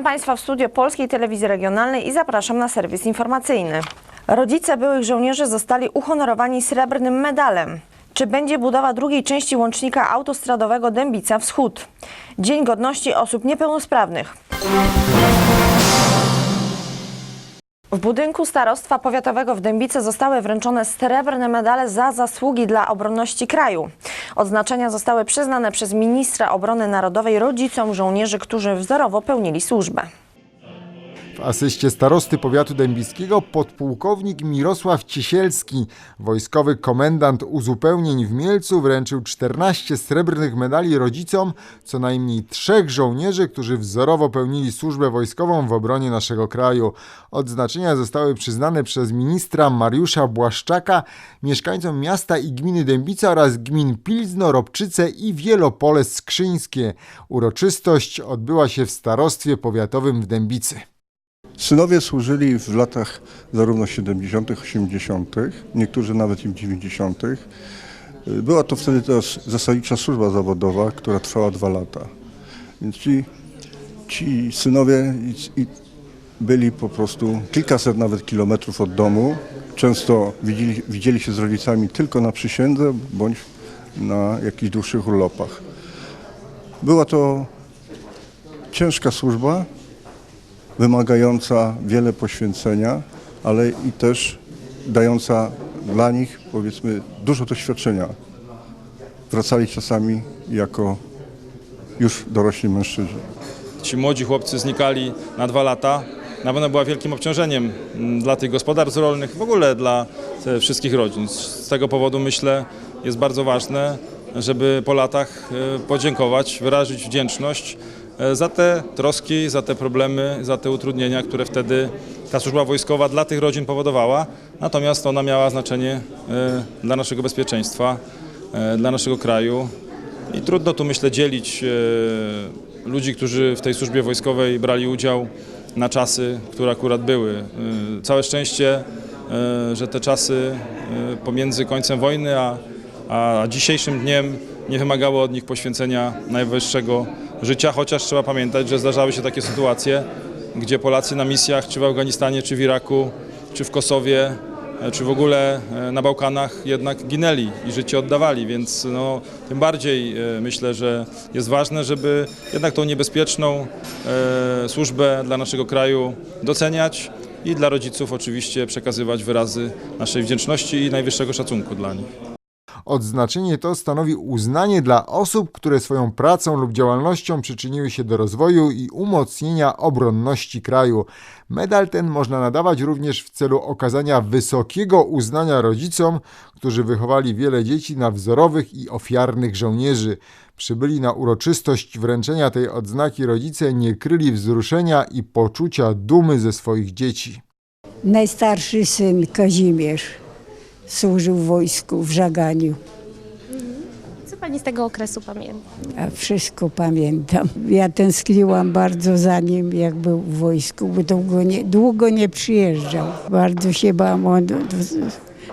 Witam Państwa w studio Polskiej Telewizji Regionalnej i zapraszam na serwis informacyjny. Rodzice byłych żołnierzy zostali uhonorowani srebrnym medalem. Czy będzie budowa drugiej części łącznika autostradowego Dębica Wschód? Dzień Godności Osób Niepełnosprawnych. W budynku Starostwa Powiatowego w Dębicy zostały wręczone srebrne medale za zasługi dla obronności kraju. Odznaczenia zostały przyznane przez ministra obrony narodowej rodzicom żołnierzy, którzy wzorowo pełnili służbę. W asyście starosty powiatu dębickiego podpułkownik Mirosław Ciesielski, wojskowy komendant uzupełnień w Mielcu wręczył 14 srebrnych medali rodzicom co najmniej trzech żołnierzy, którzy wzorowo pełnili służbę wojskową w obronie naszego kraju. Odznaczenia zostały przyznane przez ministra Mariusza Błaszczaka mieszkańcom miasta i gminy Dębica oraz gmin Pilzno, Robczyce i Wielopole Skrzyńskie. Uroczystość odbyła się w starostwie powiatowym w Dębicy. Synowie służyli w latach zarówno 70., 80., niektórzy nawet i w 90. Była to wtedy też zasadnicza służba zawodowa, która trwała dwa lata. Więc ci, ci synowie i, i byli po prostu kilkaset nawet kilometrów od domu. Często widzieli, widzieli się z rodzicami tylko na przysiędze bądź na jakichś dłuższych urlopach. Była to ciężka służba, wymagająca wiele poświęcenia, ale i też dająca dla nich, powiedzmy, dużo doświadczenia. Wracali czasami jako już dorośli mężczyźni. Ci młodzi chłopcy znikali na dwa lata. Na pewno była wielkim obciążeniem mm, dla tych gospodarstw rolnych, w ogóle dla e, wszystkich rodzin. Z tego powodu myślę, jest bardzo ważne, żeby po latach e, podziękować, wyrazić wdzięczność za te troski, za te problemy, za te utrudnienia, które wtedy ta służba wojskowa dla tych rodzin powodowała. Natomiast ona miała znaczenie e, dla naszego bezpieczeństwa, e, dla naszego kraju. I trudno tu myślę dzielić e, ludzi, którzy w tej służbie wojskowej brali udział na czasy, które akurat były. E, Całe szczęście, e, że te czasy e, pomiędzy końcem wojny a, a dzisiejszym dniem nie wymagało od nich poświęcenia najwyższego życia, chociaż trzeba pamiętać, że zdarzały się takie sytuacje, gdzie Polacy na misjach, czy w Afganistanie, czy w Iraku, czy w Kosowie, e, czy w ogóle e, na Bałkanach jednak ginęli i życie oddawali, więc no, tym bardziej e, myślę, że jest ważne, żeby jednak tą niebezpieczną e, służbę dla naszego kraju doceniać i dla rodziców oczywiście przekazywać wyrazy naszej wdzięczności i najwyższego szacunku dla nich. Odznaczenie to stanowi uznanie dla osób, które swoją pracą lub działalnością przyczyniły się do rozwoju i umocnienia obronności kraju. Medal ten można nadawać również w celu okazania wysokiego uznania rodzicom, którzy wychowali wiele dzieci na wzorowych i ofiarnych żołnierzy. Przybyli na uroczystość wręczenia tej odznaki rodzice nie kryli wzruszenia i poczucia dumy ze swoich dzieci. Najstarszy syn Kazimierz służył w wojsku w Żaganiu, Co pani z tego okresu pamięta? a wszystko pamiętam. Ja tęskniłam bardzo za nim, jak był w wojsku, bo długo nie, długo nie przyjeżdżał. Bardzo się bałam, on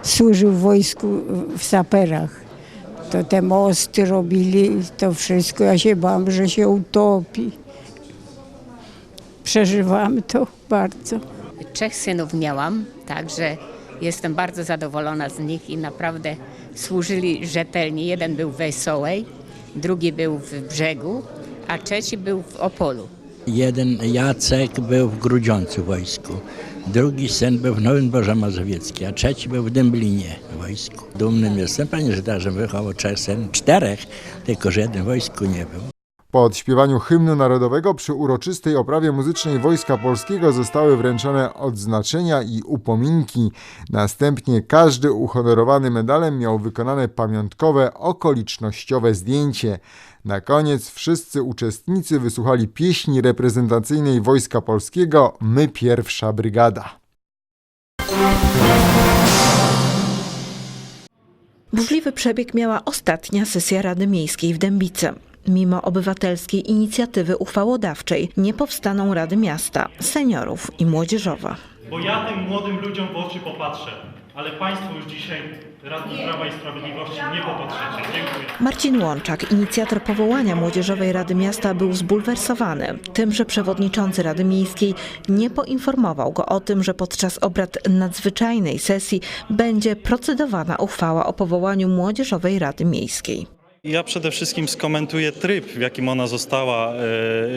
służył w wojsku w saperach. To te mosty robili, to wszystko. Ja się bałam, że się utopi. Przeżywam to bardzo. Trzech synów miałam, także jestem bardzo zadowolona z nich i naprawdę służyli rzetelnie. Jeden był w Wesołej, drugi był w Brzegu, a trzeci był w Opolu. Jeden Jacek był w Grudziądzu w wojsku, drugi syn był w Nowym Dworze Mazowieckim, a trzeci był w Dęblinie wojsku. Dumnym jestem, panie że wychował trzech syn, czterech, tylko że jeden wojsku nie był. Po odśpiewaniu hymnu narodowego przy uroczystej oprawie muzycznej Wojska Polskiego zostały wręczone odznaczenia i upominki. Następnie każdy uhonorowany medalem miał wykonane pamiątkowe, okolicznościowe zdjęcie. Na koniec wszyscy uczestnicy wysłuchali pieśni reprezentacyjnej Wojska Polskiego My Pierwsza Brygada. Burzliwy przebieg miała ostatnia sesja Rady Miejskiej w Dębicy. Mimo obywatelskiej inicjatywy uchwałodawczej nie powstaną Rady Miasta, Seniorów i Młodzieżowa. Bo ja tym młodym ludziom w oczy popatrzę, ale Państwo już dzisiaj radni Prawa i Sprawiedliwości nie popatrzycie. Dziękuję. Marcin Łączak, inicjator powołania Młodzieżowej Rady Miasta, był zbulwersowany tym, że przewodniczący Rady Miejskiej nie poinformował go o tym, że podczas obrad nadzwyczajnej sesji będzie procedowana uchwała o powołaniu Młodzieżowej Rady Miejskiej. Ja przede wszystkim skomentuję tryb, w jakim ona została, e,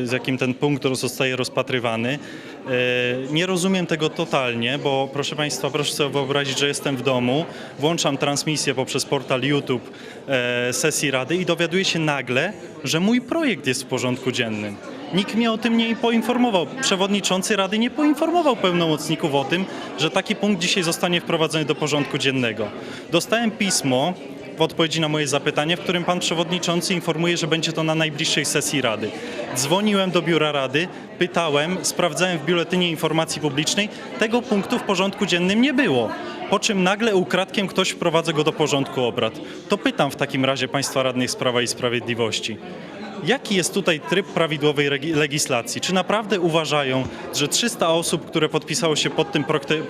z jakim ten punkt zostaje rozpatrywany. E, Nie rozumiem tego totalnie, bo proszę Państwa, proszę sobie wyobrazić, że jestem w domu, włączam transmisję poprzez portal YouTube e, sesji Rady i dowiaduję się nagle, że mój projekt jest w porządku dziennym. Nikt mnie o tym nie poinformował. Przewodniczący Rady nie poinformował pełnomocników o tym, że taki punkt dzisiaj zostanie wprowadzony do porządku dziennego. Dostałem pismo w odpowiedzi na moje zapytanie, w którym pan przewodniczący informuje, że będzie to na najbliższej sesji Rady. Dzwoniłem do biura Rady, pytałem, sprawdzałem w biuletynie informacji publicznej, tego punktu w porządku dziennym nie było. Po czym nagle ukradkiem ktoś wprowadza go do porządku obrad. To pytam w takim razie państwa radnych z Prawa i Sprawiedliwości. Jaki jest tutaj tryb prawidłowej legislacji? Czy naprawdę uważają, że 300 osób, które podpisało się pod tym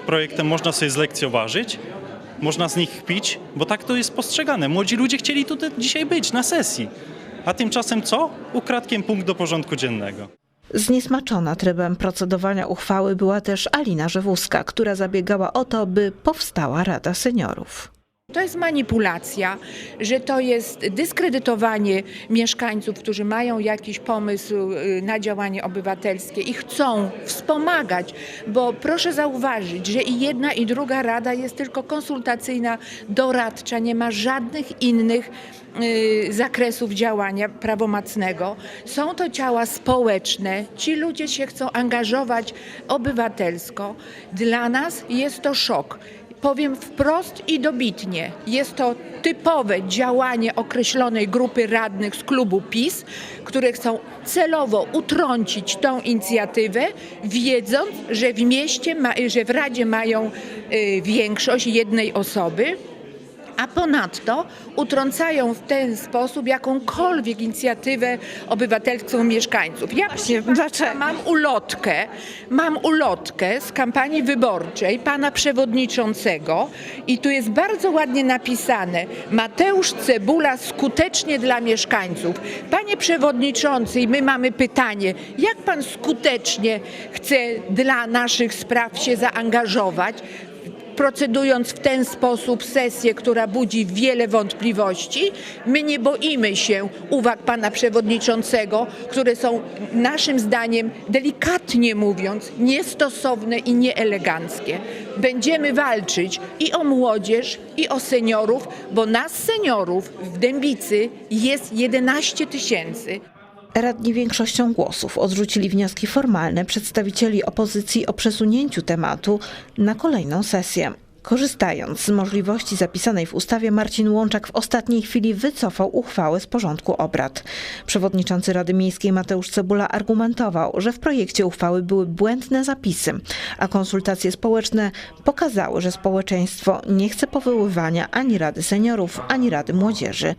projektem, można sobie zlekceważyć? Można z nich kpić? Bo tak to jest postrzegane. Młodzi ludzie chcieli tutaj dzisiaj być na sesji. A tymczasem co? Ukradkiem punkt do porządku dziennego. Zniesmaczona trybem procedowania uchwały była też Alina Żewuska, która zabiegała o to, by powstała Rada Seniorów. To jest manipulacja, że to jest dyskredytowanie mieszkańców, którzy mają jakiś pomysł y, na działanie obywatelskie i chcą wspomagać, bo proszę zauważyć, że i jedna i druga rada jest tylko konsultacyjna, doradcza, nie ma żadnych innych y, zakresów działania prawomocnego. Są to ciała społeczne, ci ludzie się chcą angażować obywatelsko. Dla nas jest to szok. Powiem wprost i dobitnie, jest to typowe działanie określonej grupy radnych z klubu PiS, które chcą celowo utrącić tą inicjatywę, wiedząc, że w mieście, ma, że w Radzie mają y, większość jednej osoby, a ponadto utrącają w ten sposób jakąkolwiek inicjatywę obywatelską mieszkańców. Ja Właśnie, dlaczego? mam ulotkę, mam ulotkę z kampanii wyborczej pana przewodniczącego i tu jest bardzo ładnie napisane Mateusz Cebula skutecznie dla mieszkańców. Panie przewodniczący, i my mamy pytanie, jak pan skutecznie chce dla naszych spraw się zaangażować? Procedując w ten sposób sesję, która budzi wiele wątpliwości. My nie boimy się uwag pana przewodniczącego, które są naszym zdaniem, delikatnie mówiąc, niestosowne i nieeleganckie. Będziemy walczyć i o młodzież, i o seniorów, bo nas seniorów w Dębicy jest 11 tysięcy. Radni większością głosów odrzucili wnioski formalne przedstawicieli opozycji o przesunięciu tematu na kolejną sesję. Korzystając z możliwości zapisanej w ustawie, Marcin Łączak w ostatniej chwili wycofał uchwałę z porządku obrad. Przewodniczący Rady Miejskiej Mateusz Cebula argumentował, że w projekcie uchwały były błędne zapisy, a konsultacje społeczne pokazały, że społeczeństwo nie chce powoływania ani Rady Seniorów, ani Rady Młodzieży.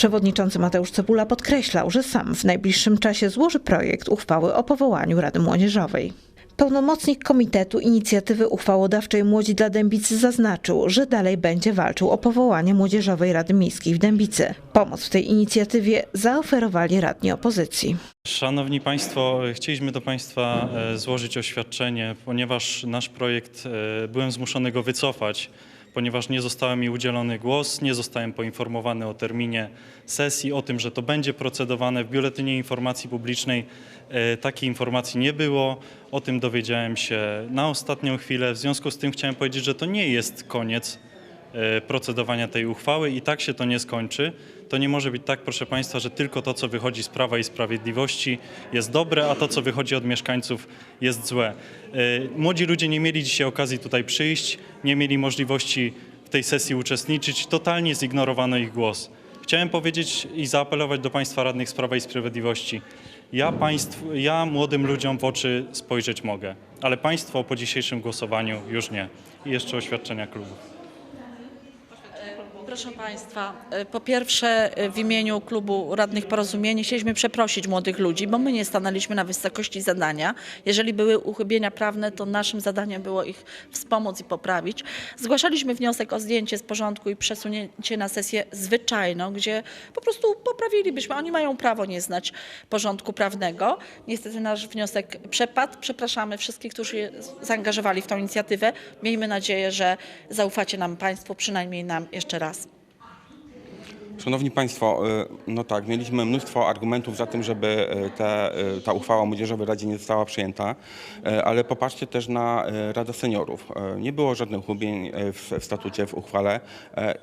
Przewodniczący Mateusz Cebula podkreślał, że sam w najbliższym czasie złoży projekt uchwały o powołaniu Rady Młodzieżowej. Pełnomocnik Komitetu Inicjatywy Uchwałodawczej Młodzi dla Dębicy zaznaczył, że dalej będzie walczył o powołanie Młodzieżowej Rady Miejskiej w Dębicy. Pomoc w tej inicjatywie zaoferowali radni opozycji. Szanowni Państwo, chcieliśmy do Państwa e, złożyć oświadczenie, ponieważ nasz projekt, e, byłem zmuszony go wycofać, ponieważ nie został mi udzielony głos, nie zostałem poinformowany o terminie sesji, o tym, że to będzie procedowane w Biuletynie Informacji Publicznej. e, Takiej informacji nie było, o tym dowiedziałem się na ostatnią chwilę. W związku z tym chciałem powiedzieć, że to nie jest koniec procedowania tej uchwały i tak się to nie skończy. To nie może być tak, proszę Państwa, że tylko to, co wychodzi z Prawa i Sprawiedliwości jest dobre, a to, co wychodzi od mieszkańców jest złe. E, Młodzi ludzie nie mieli dzisiaj okazji tutaj przyjść, nie mieli możliwości w tej sesji uczestniczyć, totalnie zignorowano ich głos. Chciałem powiedzieć i zaapelować do Państwa radnych z Prawa i Sprawiedliwości. Ja, państwu, ja młodym ludziom w oczy spojrzeć mogę, ale Państwo po dzisiejszym głosowaniu już nie. I jeszcze oświadczenia klubów. Proszę Państwa, e, po pierwsze e, w imieniu klubu radnych Porozumienie chcieliśmy przeprosić młodych ludzi, bo my nie stanęliśmy na wysokości zadania. Jeżeli były uchybienia prawne, to naszym zadaniem było ich wspomóc i poprawić. Zgłaszaliśmy wniosek o zdjęcie z porządku i przesunięcie na sesję zwyczajną, gdzie po prostu poprawilibyśmy. Oni mają prawo nie znać porządku prawnego. Niestety nasz wniosek przepadł. Przepraszamy wszystkich, którzy się zaangażowali w tę inicjatywę. Miejmy nadzieję, że zaufacie nam Państwo, przynajmniej nam jeszcze raz. Szanowni Państwo, y, no tak, mieliśmy mnóstwo argumentów za tym, żeby y, te, y, ta uchwała o Młodzieżowej Radzie nie została przyjęta, ale popatrzcie też na Radę Seniorów. Nie było żadnych uchybień w, w statucie, w uchwale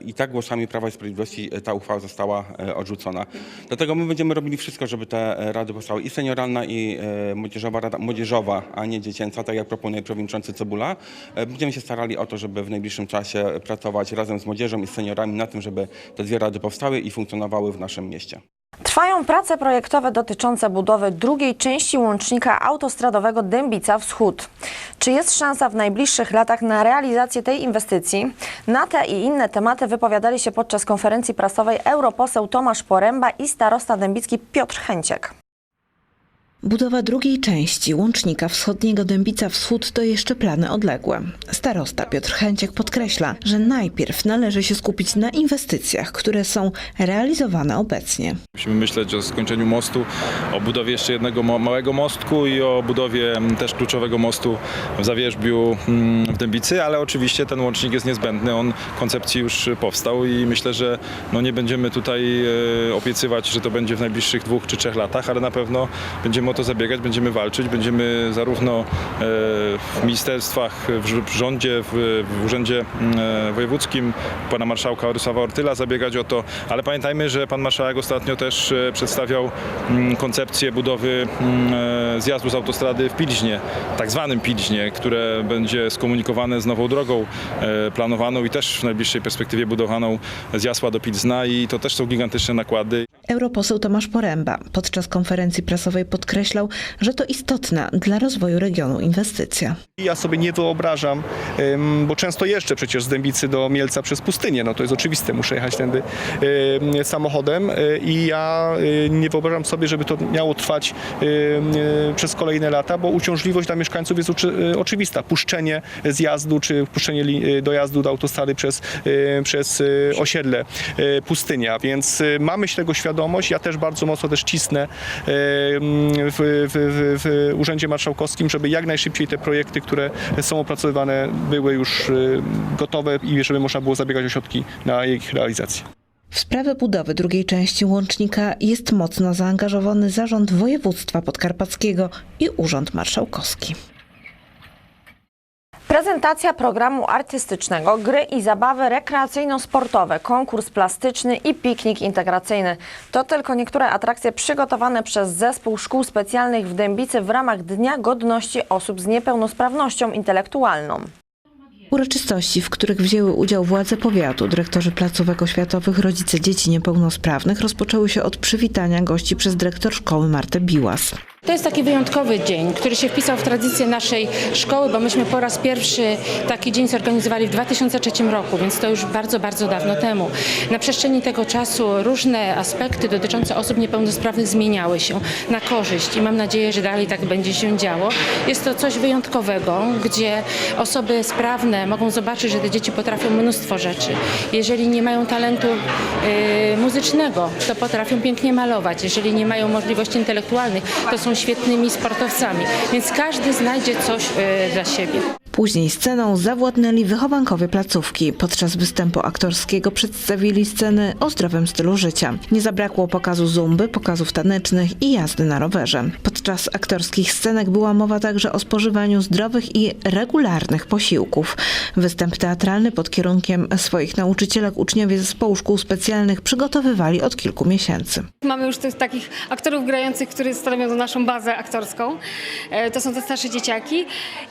i tak głosami Prawa i Sprawiedliwości ta uchwała została odrzucona. Dlatego my będziemy robili wszystko, żeby te rady powstały i senioralna, i młodzieżowa rada, młodzieżowa, a nie dziecięca, tak jak proponuje przewodniczący Cebula. Będziemy się starali o to, żeby w najbliższym czasie pracować razem z młodzieżą i seniorami na tym, żeby te dwie rady powstały i funkcjonowały w naszym mieście. Trwają prace projektowe dotyczące budowy drugiej części łącznika autostradowego Dębica Wschód. Czy jest szansa w najbliższych latach na realizację tej inwestycji? Na te i inne tematy wypowiadali się podczas konferencji prasowej europoseł Tomasz Poręba i starosta dębicki Piotr Chęciek. Budowa drugiej części łącznika wschodniego Dębica Wschód to jeszcze plany odległe. Starosta Piotr Chęciek podkreśla, że najpierw należy się skupić na inwestycjach, które są realizowane obecnie. Musimy myśleć o skończeniu mostu, o budowie jeszcze jednego małego mostku i o budowie mm, też kluczowego mostu w Zawierzbiu mm, w Dębicy, ale oczywiście ten łącznik jest niezbędny, on koncepcji już powstał i myślę, że no nie będziemy tutaj e, obiecywać, że to będzie w najbliższych dwóch czy trzech latach, ale na pewno będziemy o to zabiegać, będziemy walczyć, będziemy zarówno e, w ministerstwach, w rz- w rządzie, w, urzędzie e, wojewódzkim pana marszałka Orysława Ortyla zabiegać o to, ale pamiętajmy, że pan marszałek ostatnio też e, przedstawiał koncepcję budowy zjazdu z autostrady w Pilźnie, tak zwanym Pilźnie, które będzie skomunikowane z nową drogą planowaną i też w najbliższej perspektywie budowaną z Jasła do Pilzna i to też są gigantyczne nakłady. Europoseł Tomasz Poręba podczas konferencji prasowej podkreślał, że to istotna dla rozwoju regionu inwestycja. Ja sobie nie wyobrażam, bo często jeżdżę przecież z Dębicy do Mielca przez pustynię, no to jest oczywiste, muszę jechać tędy samochodem y, i ja y, nie wyobrażam sobie, żeby to miało trwać y, przez kolejne lata, bo uciążliwość dla mieszkańców jest oczy, oczywista. Puszczenie zjazdu czy puszczenie dojazdu do autostrady przez, przez osiedle pustynia, więc mamy tego świadomość. Ja też bardzo mocno też cisnę ym, w, w, w, w Urzędzie Marszałkowskim, żeby jak najszybciej te projekty, które są opracowywane, były już y, gotowe i żeby można było zabiegać o środki na ich realizację. W sprawę budowy drugiej części łącznika jest mocno zaangażowany Zarząd Województwa Podkarpackiego i Urząd Marszałkowski. Prezentacja programu artystycznego, gry i zabawy rekreacyjno-sportowe, konkurs plastyczny i piknik integracyjny. To tylko niektóre atrakcje przygotowane przez Zespół Szkół Specjalnych w Dębicy w ramach Dnia Godności Osób z Niepełnosprawnością Intelektualną. Uroczystości, w których wzięły udział władze powiatu, dyrektorzy placówek oświatowych, rodzice dzieci niepełnosprawnych, rozpoczęły się od przywitania gości przez dyrektor szkoły Martę Biłas. To jest taki wyjątkowy dzień, który się wpisał w tradycję naszej szkoły, bo myśmy po raz pierwszy taki dzień zorganizowali w 2003 roku, więc to już bardzo, bardzo dawno temu. Na przestrzeni tego czasu różne aspekty dotyczące osób niepełnosprawnych zmieniały się na korzyść i mam nadzieję, że dalej tak będzie się działo. Jest to coś wyjątkowego, gdzie osoby sprawne mogą zobaczyć, że te dzieci potrafią mnóstwo rzeczy. Jeżeli nie mają talentu y, muzycznego, to potrafią pięknie malować. Jeżeli nie mają możliwości intelektualnych, to są świetnymi sportowcami. Więc każdy znajdzie coś y, dla siebie. Później sceną zawładnęli wychowankowie placówki. Podczas występu aktorskiego przedstawili sceny o zdrowym stylu życia. Nie zabrakło pokazu zumby, pokazów tanecznych i jazdy na rowerze. Podczas aktorskich scenek była mowa także o spożywaniu zdrowych i regularnych posiłków. Występ teatralny pod kierunkiem swoich nauczycielek uczniowie zespołu szkół specjalnych przygotowywali od kilku miesięcy. Mamy już tych takich aktorów grających, którzy stanowią naszą bazę aktorską. E, To są te starsze dzieciaki.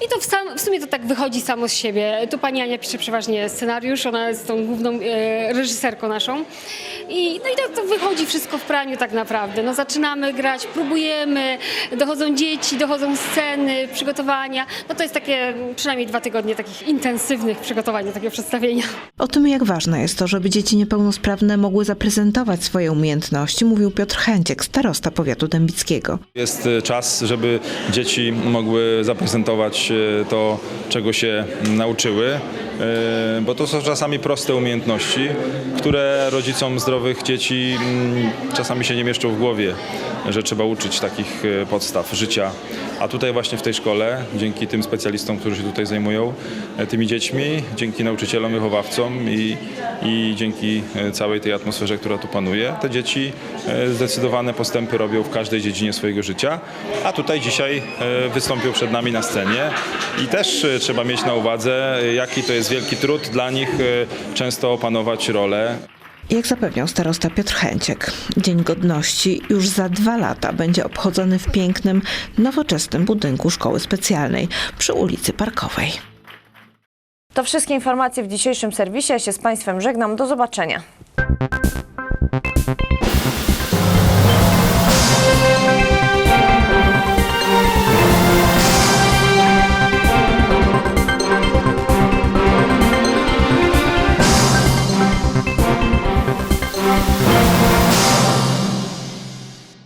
I to w, sam, w sumie to tak wychodzi samo z siebie. Tu pani Ania pisze przeważnie scenariusz, ona jest tą główną e, reżyserką naszą. I, no i tak to wychodzi wszystko w praniu tak naprawdę. No, zaczynamy grać, próbujemy, dochodzą dzieci, dochodzą sceny, przygotowania. No to jest takie przynajmniej dwa tygodnie takich intensywnych przygotowań do takiego przedstawienia. O tym, jak ważne jest to, żeby dzieci niepełnosprawne mogły zaprezentować swoje umiejętności, mówił Piotr Chęciek, starosta powiatu dębickiego. Jest e, czas, żeby dzieci mogły zaprezentować e, to, czego się nauczyły, e, bo to są czasami proste umiejętności, które rodzicom zdrowych dzieci mm, czasami się nie mieszczą w głowie, że trzeba uczyć takich e, podstaw życia. A tutaj właśnie w tej szkole, dzięki tym specjalistom, którzy się tutaj zajmują e, tymi dziećmi, dzięki nauczycielom, wychowawcom i, i dzięki całej tej atmosferze, która tu panuje, te dzieci zdecydowane postępy robią w każdej dziedzinie swojego życia, a tutaj dzisiaj wystąpią przed nami na scenie i też trzeba mieć na uwadze, jaki to jest wielki trud dla nich e, często opanować rolę. Jak zapewniał starosta Piotr Chęciek, Dzień Godności już za dwa lata będzie obchodzony w pięknym, nowoczesnym budynku szkoły specjalnej przy ulicy Parkowej. To wszystkie informacje w dzisiejszym serwisie. Ja się z Państwem żegnam. Do zobaczenia.